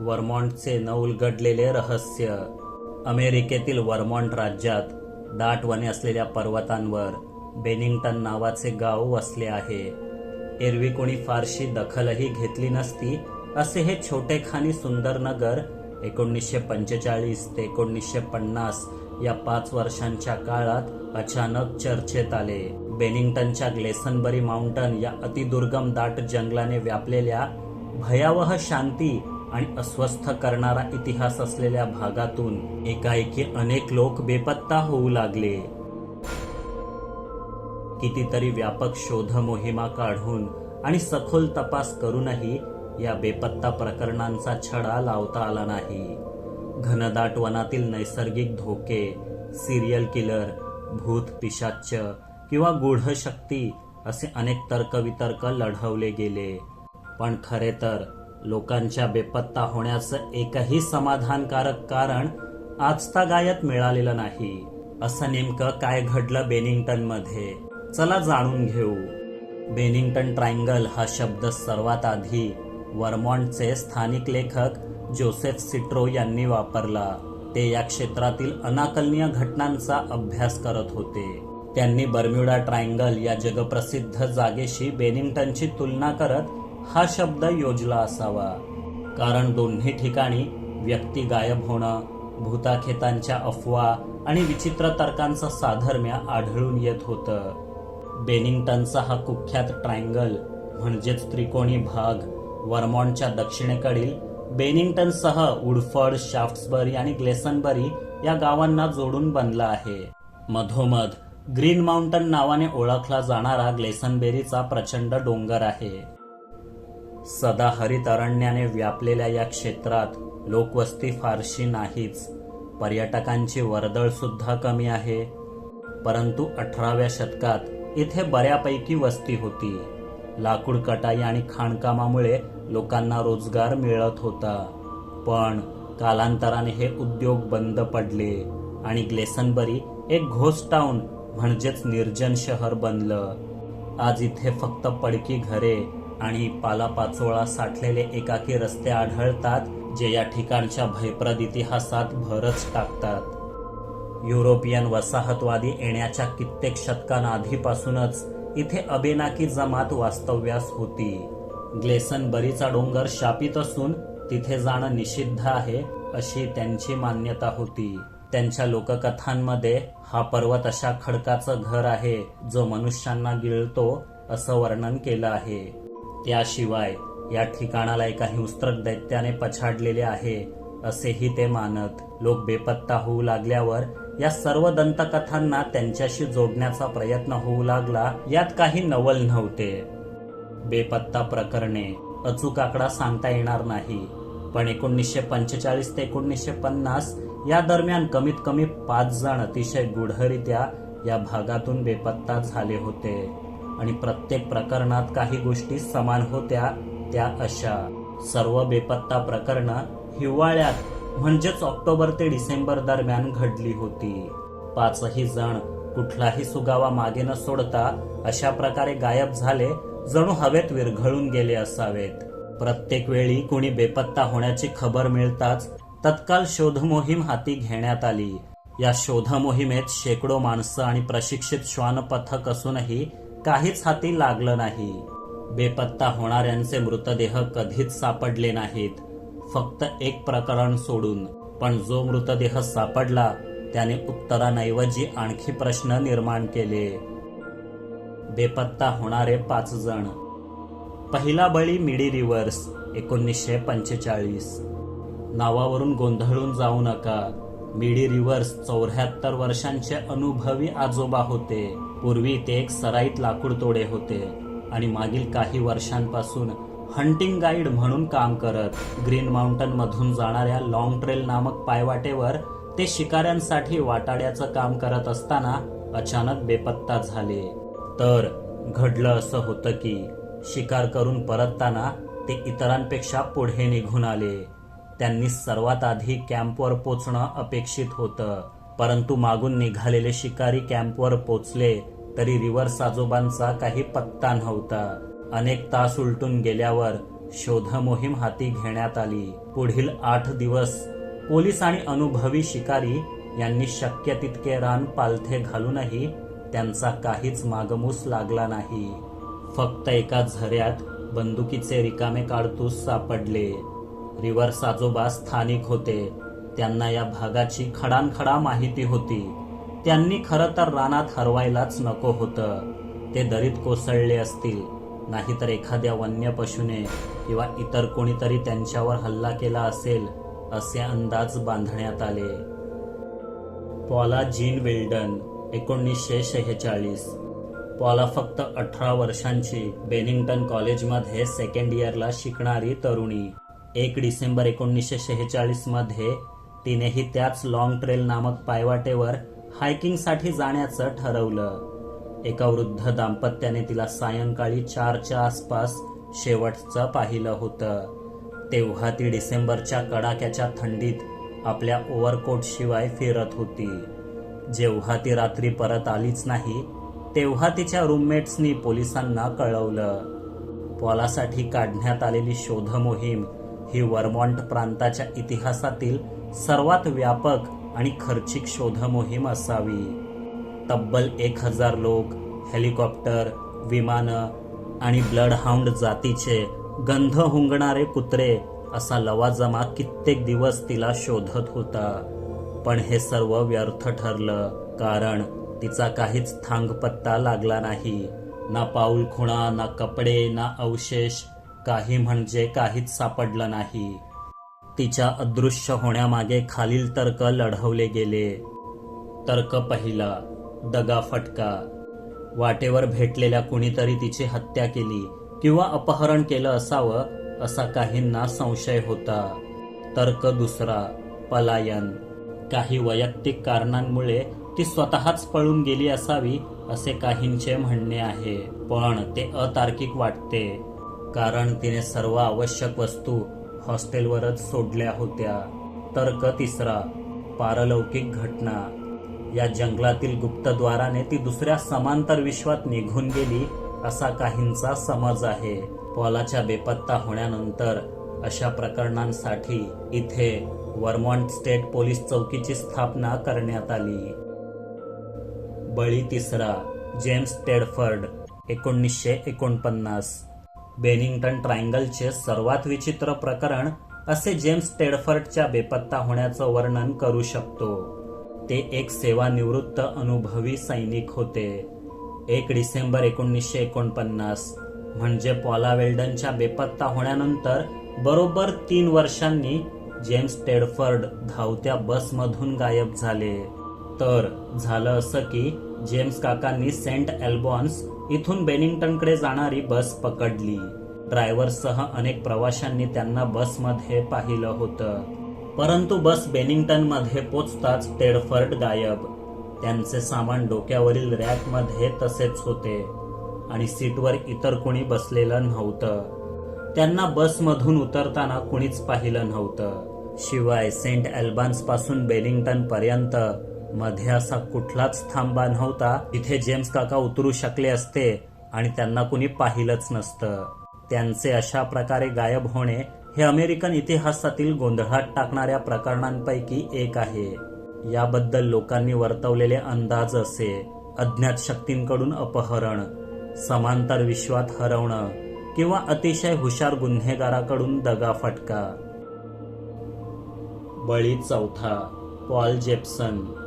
वर्मॉन्टचे न उलगडलेले रहस्य. अमेरिकेतील वर्मॉन्ट राज्यात दाट वने असलेल्या पर्वतांवर बेनिंग्टन नावाचे गाव वसले आहे. एरवी कोणी फारशी दखलही घेतली नसती असे हे छोटेखानी सुंदर नगर एकोणीसशे पंचेचाळीस ते एकोणीसशे पन्नास या पाच वर्षांच्या काळात अचानक चर्चेत आले. बेनिंग्टनच्या ग्लेसनबरी माउंटन या अतिदुर्गम दाट जंगलाने व्यापलेल्या भयावह शांती आणि अस्वस्थ करणारा इतिहास असलेल्या भागातून एकाएकी अनेक लोक बेपत्ता होऊ लागले. कितीतरी व्यापक शोध मोहिमा काढून आणि सखोल तपास करूनही या बेपत्ता प्रकरणांचा छडा लावता आला नाही. घनदाट वनातील नैसर्गिक धोके सिरियल किलर भूत पिशाच्च किंवा गूढ शक्ती असे अनेक तर्कवितर्क लढवले गेले. पण खरे तर लोकांच्या बेपत्ता होण्याचं एकही समाधानकारक कारण आजतागायत मिळालेलं नाही. असं नेमकं काय घडलं बेनिंग्टनमध्ये चला जाणून घेऊ. बेनिंग्टन ट्रायंगल हा शब्द सर्वात आधी वर्मॉन्टचे स्थानिक लेखक जोसेफ सिट्रो यांनी वापरला. ते या क्षेत्रातील अनाकलनीय घटनांचा अभ्यास करत होते. त्यांनी बर्म्युडा ट्रायंगल या जगप्रसिद्ध जागेशी बेनिंग्टनची तुलना करत हा शब्द योजला असावा. कारण दोन्ही ठिकाणी व्यक्ती गायब होणं भूताखेतांच्या अफवा आणि विचित्र तर्कांचं साधर्म्य आढळून येत होतं. बेनिंग्टनचा हा कुख्यात ट्रायंगल म्हणजेच त्रिकोणी भाग वर्मॉन्टच्या दक्षिणेकडील बेनिंग्टनसह उडफर्ड शाफ्ट्सबरी आणि ग्लेसनबरी या गावांना जोडून बनला आहे. मधोमध ग्रीन माउंटन नावाने ओळखला जाणारा ग्लेसनबेरीचा प्रचंड डोंगर आहे. सदाहरित अरण्याने व्यापलेल्या या क्षेत्रात लोकवस्ती फारशी नाहीच. पर्यटकांची वर्दळ सुद्धा कमी आहे. परंतु अठराव्या शतकात इथे बऱ्यापैकी वस्ती होती. लाकूड कटाई आणि खाणकामामुळे लोकांना रोजगार मिळत होता. पण कालांतराने हे उद्योग बंद पडले आणि ग्लेसनबरी एक घोस्ट टाउन म्हणजेच निर्जन शहर बनलं. आज इथे फक्त पडकी घरे आणि पालापाचोळा साठलेले एकाकी रस्ते आढळतात जे या ठिकाणच्या भयप्रद इतिहासात भरच टाकतात. युरोपियन वसाहतवादी येण्याच्या कित्येक शतकांआधीपासूनच इथे अबेनाकी जमात वास्तव्यास होती. ग्लेसन बरीचा डोंगर शापित असून तिथे जाणं निषिद्ध आहे अशी त्यांची मान्यता होती. त्यांच्या लोककथांमध्ये हा पर्वत अशा खडकाचं घर आहे जो मनुष्यांना गिळतो असं वर्णन केलं आहे. त्याशिवाय या ठिकाणाला एका हिंस्त्रक दैत्याने पछाडलेले आहे असेही ते मानत लोक बेपत्ता होऊ लागल्यावर या सर्व दंतकथांना त्यांच्याशी जोडण्याचा प्रयत्न होऊ लागला. यात काही नवल नव्हते. बेपत्ता प्रकरणे अचूक आकडा सांगता येणार नाही. पण एकोणीसशे पंचेचाळीस ते एकोणीसशे पन्नास या दरम्यान कमीत कमी पाच जण अतिशय गूढरित्या या भागातून बेपत्ता झाले होते. आणि प्रत्येक प्रकरणात काही गोष्टी समान होत्या त्या अशा. सर्व बेपत्ता प्रकरण हिवाळ्यात म्हणजेच ऑक्टोबर ते डिसेंबर दरम्यान घडली होती. पाचही जण कुठलाही सुगावा मागे न सोडता अशा प्रकारे गायब झाले जणू हवेत विरघळून गेले असावेत. प्रत्येक वेळी कुणी बेपत्ता होण्याची खबर मिळताच तत्काल शोध मोहीम हाती घेण्यात आली. या शोध मोहिमेत शेकडो माणसं आणि प्रशिक्षित श्वान पथक असूनही काहीच हाती लागलं नाही. बेपत्ता होणाऱ्यांचे मृतदेह कधीच सापडले नाहीत. फक्त एक प्रकरण सोडून. पण जो मृतदेह सापडला त्याने उत्तरांऐवजी आणखी प्रश्न निर्माण केले. बेपत्ता होणारे पाच जण. पहिला बळी मिडी रिव्हर्स एकोणीसशे पंचेचाळीस. नावावरून गोंधळून जाऊ नका. मिडी रिव्हर्स चौऱ्याहत्तर वर्षांचे अनुभवी आजोबा होते. पूर्वी ते एक सराईत लाकूड तोडे होते आणि मागील काही वर्षांपासून हंटिंग गाईड म्हणून काम करत ग्रीन माउंटन मधून जाणाऱ्या लॉंग ट्रेल नामक पायवाटेवर ते शिकाऱ्यांसाठी वाटाड्याचं काम करत असताना अचानक बेपत्ता झाले. तर घडलं असं होतं की शिकार करून परतताना ते इतरांपेक्षा पुढे निघून आले. त्यांनी सर्वात आधी कॅम्पवर पोचणं अपेक्षित होतं. परंतु मागून निघालेले शिकारी कॅम्पवर पोचले तरी रिव्हर्स आजोबांचा काही पत्ता नव्हता. अनेक तास उलटून गेल्यावर शोध मोहीम हाती घेण्यात आली. पुढील आठ दिवस पोलीस आणि अनुभवी शिकारी यांनी शक्य तितके रान पालथे घालूनही त्यांचा काहीच मागमूस लागला नाही. फक्त एका झऱ्यात बंदुकीचे रिकामे काडतूस सापडले. रिव्हर्स आजोबा स्थानिक होते. त्यांना या भागाची खडानखडा माहिती होती. त्यांनी खरं तर रानात हरवायलाच नको होतं. ते दरीत कोसळले असतील. नाहीतर एखाद्या वन्य पशुने किंवा इतर कोणीतरी त्यांच्यावर हल्ला केला असेल असे अंदाज बांधण्यात आले. पॉला जीन विल्डन एकोणीसशे शेहेचाळीस. पॉला फक्त अठरा वर्षांची बेनिंग्टन कॉलेजमध्ये सेकंड इयरला शिकणारी तरुणी. एक डिसेंबर एकोणीसशे शेहेचाळीसमध्ये तिनेही त्याच लॉंग ट्रेल नामक पायवाटेवर हायकिंगसाठी जाण्याचं ठरवलं. एका वृद्ध दाम्पत्याने तिला सायंकाळी चारच्या आसपास शेवटचं पाहिलं होतं. तेव्हा ती डिसेंबरच्या कडाक्याच्या थंडीत आपल्या ओव्हरकोटशिवाय फिरत होती. जेव्हा ती रात्री परत आलीच नाही तेव्हा तिच्या रूममेट्सनी पोलिसांना कळवलं. पॉलासाठी काढण्यात आलेली शोधमोहीम ही वर्मॉन्ट प्रांताच्या इतिहासातील सर्वात व्यापक आणि खर्चिक शोध मोहीम असावी. तब्बल एक हजार लोक हेलिकॉप्टर विमानं आणि ब्लडहाउंड जातीचे गंध हुंगणारे कुत्रे असा लवाजमा कित्येक दिवस तिला शोधत होता. पण हे सर्व व्यर्थ ठरलं कारण तिचा काहीच थांगपत्ता लागला नाही. ना पाऊल खुणा ना कपडे ना अवशेष काही म्हणजे काहीच सापडलं नाही. तिच्या अदृश्य होण्यामागे खालील तर्क लढवले गेले. तर्क पहिला दगा फटका. वाटेवर भेटलेल्या कुणीतरी तिची हत्या केली किंवा अपहरण केलं असावं असा काहींना संशय होता. तर्क दुसरा पलायन. काही वैयक्तिक कारणांमुळे ती स्वतःच पळून गेली असावी असे काहींचे म्हणणे आहे पण ते अतार्किक वाटते. कारण तिने सर्व आवश्यक वस्तू हॉस्टेलवरच सोडल्या होत्या. तर्क तिसरा पारलौकिक घटना. या जंगलातील गुप्तद्वाराने ती दुसऱ्या समांतर विश्वात निघून गेली असा काहींचा समज आहे. पॉलाच्या बेपत्ता होण्यानंतर अशा प्रकरणांसाठी इथे वर्मॉन्ट स्टेट पोलीस चौकीची स्थापना करण्यात आली. बळी तिसरा जेम्स टेडफर्ड एकोणीसशे एकोणपन्नास. बेनिंग्टन ट्रायंगलचे सर्वात विचित्र प्रकरण असे जेम्स टेडफर्डच्या बेपत्ता होण्याचं वर्णन करू शकतो. ते एक सेवानिवृत्त अनुभवी सैनिक होते. एक डिसेंबर एकोणीसशे एकोणपन्नास म्हणजे पॉला वेल्डनच्या बेपत्ता होण्यानंतर बरोबर तीन वर्षांनी जेम्स टेडफर्ड धावत्या बसमधून गायब झाले. तर झालं असं की जेम्स काकांनी सेंट एल्बॉन्स इथून बेनिंग्टनकडे जाणारी बस पकडली. ड्रायव्हरसह अनेक प्रवाशांनी त्यांना बसमध्ये पाहिलं होतं. परंतु बस बेनिंग्टनमध्ये पोचताच टेडफर्ड गायब. त्यांचे सामान डोक्यावरील रॅकमध्ये तसेच होते आणि सीटवर इतर कोणी बसलेलं नव्हतं. त्यांना बसमधून उतरताना कुणीच पाहिलं नव्हतं. शिवाय सेंट अल्बान्सपासून बेलिंग्टन पर्यंत मध्ये असा कुठलाच थांबा नव्हता तिथे जेम्स काका उतरू शकले असते आणि त्यांना कुणी पाहिलंच नसतं. त्यांचे अशा प्रकारे गायब होणे हे अमेरिकन इतिहासातील गोंधळात टाकणाऱ्या प्रकरणांपैकी एक आहे. याबद्दल लोकांनी वर्तवलेले अंदाज असे अज्ञात शक्तींकडून अपहरण समांतर विश्वात हरवणं किंवा अतिशय हुशार गुन्हेगाराकडून दगा फटका. बळी चौथा पॉल जेप्सन.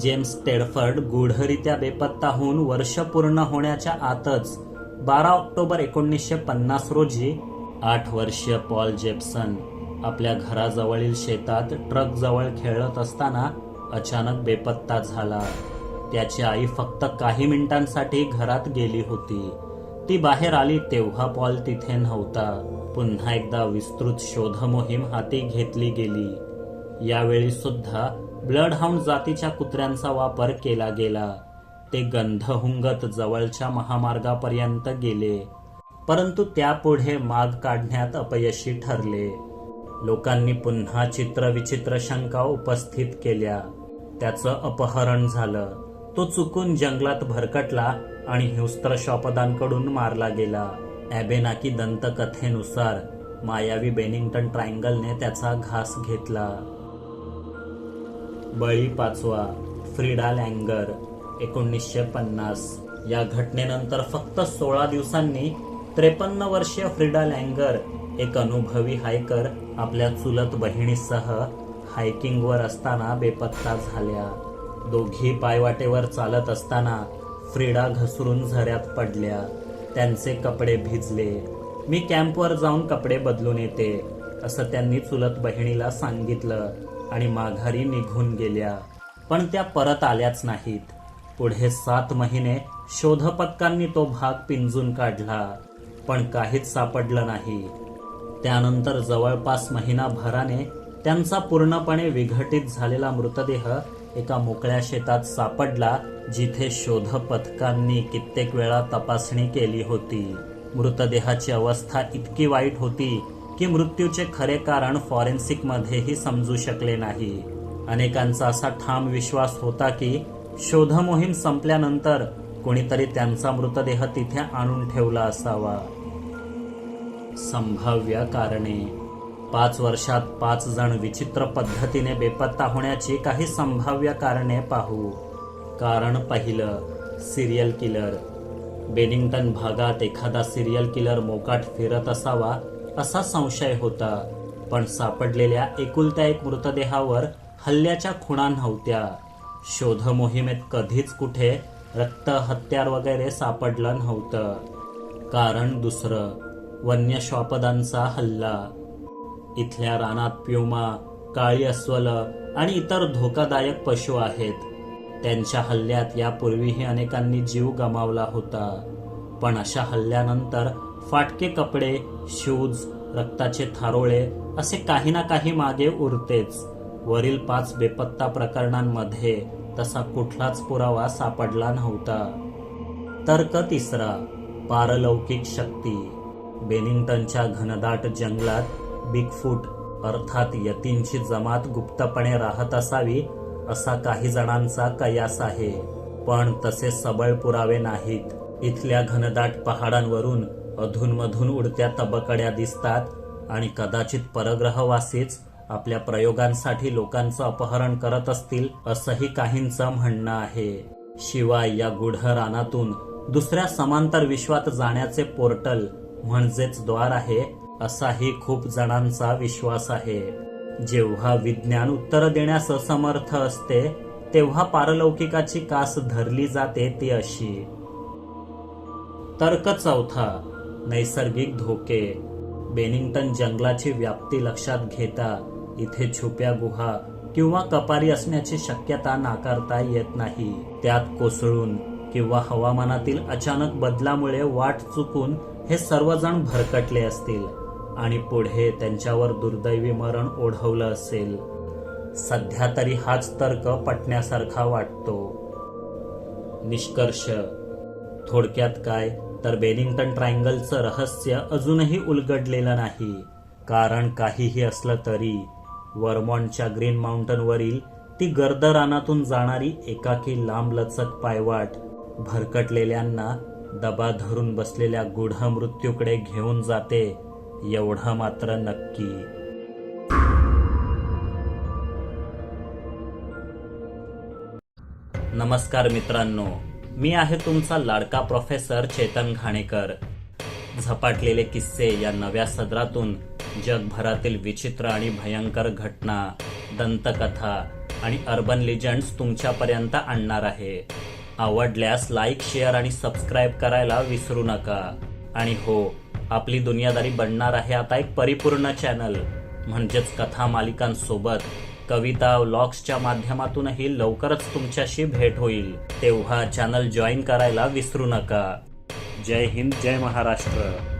जेम्स टेडफर्ड गूढरित्या बेपत्ता होऊन वर्ष पूर्ण होण्याच्या आतच बारा ऑक्टोबर एकोणीसशे पन्नास रोजी आठ वर्षीय पॉल जेप्सन आपल्या घराजवळील शेतात ट्रकजवळ खेळत असताना अचानक बेपत्ता झाला. त्याची आई फक्त काही मिनिटांसाठी घरात गेली होती. ती बाहेर आली तेव्हा पॉल तिथे नव्हता. पुन्हा एकदा विस्तृत शोध मोहीम हाती घेतली गेली. यावेळी सुद्धा ब्लड हाऊंड जातीच्या कुत्र्यांचा वापर केला गेला. ते गंधहुंगत जवळच्या महामार्गापर्यंत गेले. परंतु त्यापुढे माग काढण्यात अपयशी ठरले. लोकांनी पुन्हा चित्रविचित्र शंका उपस्थित केल्या. त्याचं अपहरण झालं. तो चुकून जंगलात भरकटला आणि हिंस्त्र शॉपदांकडून मारला गेला. ॲबेनाकी दंतकथेनुसार मायावी बेनिंग्टन ट्रायंगलने त्याचा घास घेतला. बळी पाचवा फ्रीडा लँगर एकोणीसशे पन्नास. या घटनेनंतर फक्त सोळा दिवसांनी त्रेपन्न वर्षीय फ्रीडा लँगर एक अनुभवी हायकर आपल्या चुलत बहिणीसह हायकिंगवर असताना बेपत्ता झाल्या. दोघी पायवाटेवर चालत असताना फ्रीडा घसरून झऱ्यात पडल्या. त्यांचे कपडे भिजले. मी कॅम्पवर जाऊन कपडे बदलून येते असं त्यांनी चुलत बहिणीला सांगितलं. आणि माघारी निघून गेल्या. पण त्या परत आल्याच नाहीत. पुढे सात महिने शोधपथकांनी तो भाग पिंजून काढला पण काहीच सापडलं नाही. त्यानंतर जवळपास महिनाभराने त्यांचा पूर्णपणे विघटित झालेला मृतदेह एका मोकळ्या शेतात सापडला जिथे शोधपथकांनी कित्येक वेळा तपासणी केली होती. मृतदेहाची अवस्था इतकी वाईट होती की मृत्यूचे खरे कारण फॉरेन्सिकमध्येही समजू शकले नाही. अनेकांचा असा ठाम विश्वास होता की शोध मोहीम संपल्यानंतर कोणीतरी त्यांचा मृतदेह तिथे आणून ठेवला असावा. संभाव्य कारणे. पाच वर्षात पाच जण विचित्र पद्धतीने बेपत्ता होण्याची काही संभाव्य कारणे पाहू. कारण पहिलं सिरियल किलर बेनिंग्टन भागात एखादा सिरियल किलर मोकाट फिरत असावा असा संशय होता. पण सापडलेल्या एकुलत्या एक मृतदेहावर हल्ल्याच्या खुणा नव्हत्या. शोध मोहिमेत कधीच कुठे रक्त हत्यार वगैरे सापडलं नव्हतं. कारण दुसरं वन्य श्वापदांचा हल्ला. इथल्या रानात प्युमा काळी अस्वल आणि इतर धोकादायक पशु आहेत. त्यांच्या हल्ल्यात यापूर्वीही अनेकांनी जीव गमावला होता. पण अशा हल्ल्यानंतर फाटके कपडे शूज रक्ताचे थारोळे असे काही ना काही मागे उरतेच. वरील पाच बेपत्ता प्रकरणांमध्ये तसा कुठलाच पुरावा सापडला नव्हता. तर्क तिसरा पारलौकिक शक्ती. बेनिंग्टनच्या घनदाट जंगलात बिगफूट अर्थात यतींची जमात गुप्तपणे राहत असावी असा काही जणांचा कयास आहे. पण तसे सबळ पुरावे नाहीत. इथल्या घनदाट पहाडांवरून अधूनमधून उडत्या तबकड्या दिसतात आणि कदाचित परग्रहवासीच आपल्या प्रयोगांसाठी लोकांचं अपहरण करत असतील असंही काहींचं म्हणणं आहे. शिवाय या गुढ रानातून दुसऱ्या समांतर विश्वात जाण्याचे पोर्टल म्हणजेच द्वार आहे असाही खूप जणांचा विश्वास आहे. जेव्हा विज्ञान उत्तर देण्यास असमर्थ असते तेव्हा पारलौकिकाची कास धरली जाते ती अशी. तर्क चौथा. नैसर्गिक धोके. बेनिंग्टन जंगलाची व्याप्ती लक्षात घेता इथे छुप्या गुहा किंवा कपारी असण्याची शक्यता नाकारता येत नाही. त्यात कोसळून किंवा हवामानातील अचानक बदलामुळे वाट चुकून हे सर्वजण भरकटले असतील आणि पुढे त्यांच्यावर दुर्दैवी मरण ओढवलं असेल. सध्या तरी हाच तर्क पटण्यासारखा वाटतो. निष्कर्ष. थोडक्यात काय? तर बेनिंग्टन ट्रायंगलचं रहस्य अजूनही उलगडलेलं नाही. कारण काहीही असलं तरी वर्मॉन्टच्या ग्रीन माउंटनवरील ती गर्द रानातून जाणारी एकाकी लांबलचक पायवाट भरकटलेल्यांना दबा धरून बसलेल्या गुढ मृत्यूकडे घेऊन जाते एवढं मात्र नक्की. नमस्कार मित्रांनो. मी आहे तुमचा लाडका प्रोफेसर चेतन घाणेकर. झपाटलेले किस्से या नव्या सदरातून जगभरातील विचित्र आणि भयंकर घटना दंतकथा आणि अर्बन लिजंड्स तुमच्यापर्यंत आणणार आहे. आवडल्यास लाईक शेअर आणि सबस्क्राईब करायला विसरू नका. आणि हो आपली दुनियादारी बनणार आहे आता एक परिपूर्ण चॅनल म्हणजेच कथा मालिकांसोबत कविता व्लॉग्सच्या माध्यमातूनही लवकरच तुमच्याशी भेट होईल. तेव्हा चॅनल जॉईन करायला विसरू नका. जय हिंद जय महाराष्ट्र.